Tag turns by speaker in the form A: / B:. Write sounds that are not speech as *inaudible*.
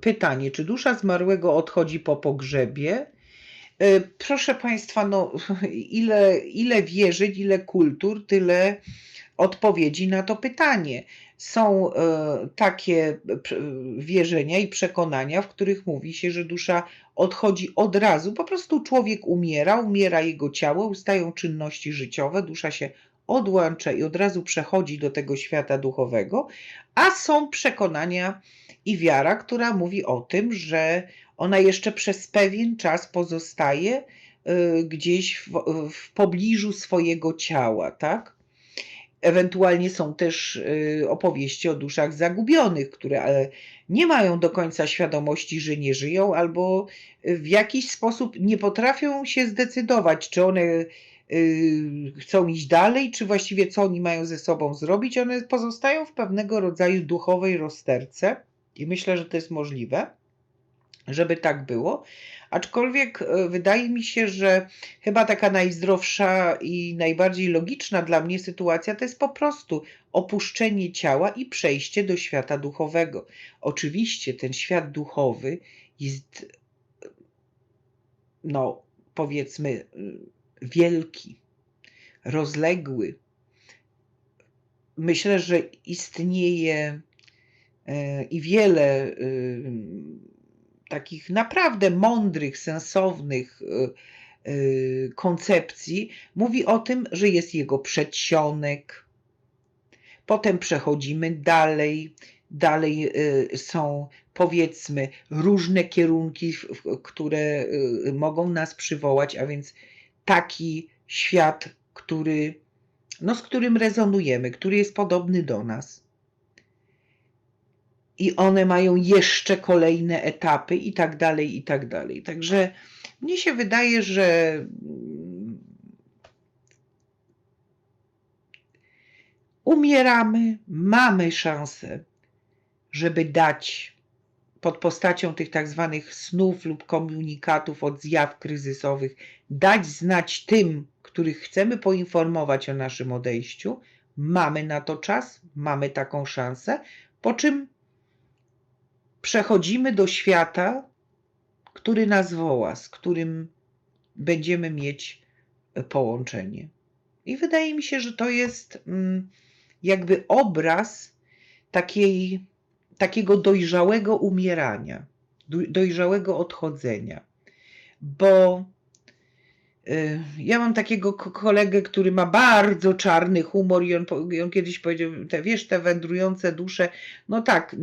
A: pytanie, czy dusza zmarłego odchodzi po pogrzebie? E, Proszę Państwa, no, *laughs* ile, ile wierzyć, ile kultur, tyle odpowiedzi na to pytanie. Są e, takie prze- wierzenia i przekonania, w których mówi się, że dusza odchodzi od razu. Po prostu człowiek umiera, umiera jego ciało, ustają czynności życiowe, dusza się odłącza i od razu przechodzi do tego świata duchowego, a są przekonania i wiara, która mówi o tym, że ona jeszcze przez pewien czas pozostaje y, gdzieś w, w pobliżu swojego ciała, tak? Ewentualnie są też y, opowieści o duszach zagubionych, które ale nie mają do końca świadomości, że nie żyją, albo w jakiś sposób nie potrafią się zdecydować, czy one chcą iść dalej, czy właściwie co oni mają ze sobą zrobić. One pozostają w pewnego rodzaju duchowej rozterce i myślę, że to jest możliwe, żeby tak było. Aczkolwiek e, wydaje mi się, że chyba taka najzdrowsza i najbardziej logiczna dla mnie sytuacja to jest po prostu opuszczenie ciała i przejście do świata duchowego. Oczywiście ten świat duchowy jest, no powiedzmy, y, wielki, rozległy. Myślę, że istnieje e, i wiele y, takich naprawdę mądrych, sensownych y, koncepcji mówi o tym, że jest jego przedsionek. Potem przechodzimy dalej. Dalej są powiedzmy różne kierunki, które mogą nas przywołać, a więc taki świat, który, no, z którym rezonujemy, który jest podobny do nas i one mają jeszcze kolejne etapy i tak dalej, i tak dalej. Także mnie się wydaje, że umieramy, mamy szansę, żeby dać pod postacią tych tak zwanych snów lub komunikatów od zjaw kryzysowych, dać znać tym, których chcemy poinformować o naszym odejściu. Mamy na to czas, mamy taką szansę, po czym przechodzimy do świata, który nas woła, z którym będziemy mieć połączenie. I wydaje mi się, że to jest mm, jakby obraz takiej, takiego dojrzałego umierania, doj- dojrzałego odchodzenia. Bo y, ja mam takiego ko- kolegę, który ma bardzo czarny humor i on, on kiedyś powiedział, te, wiesz, te wędrujące dusze, no tak,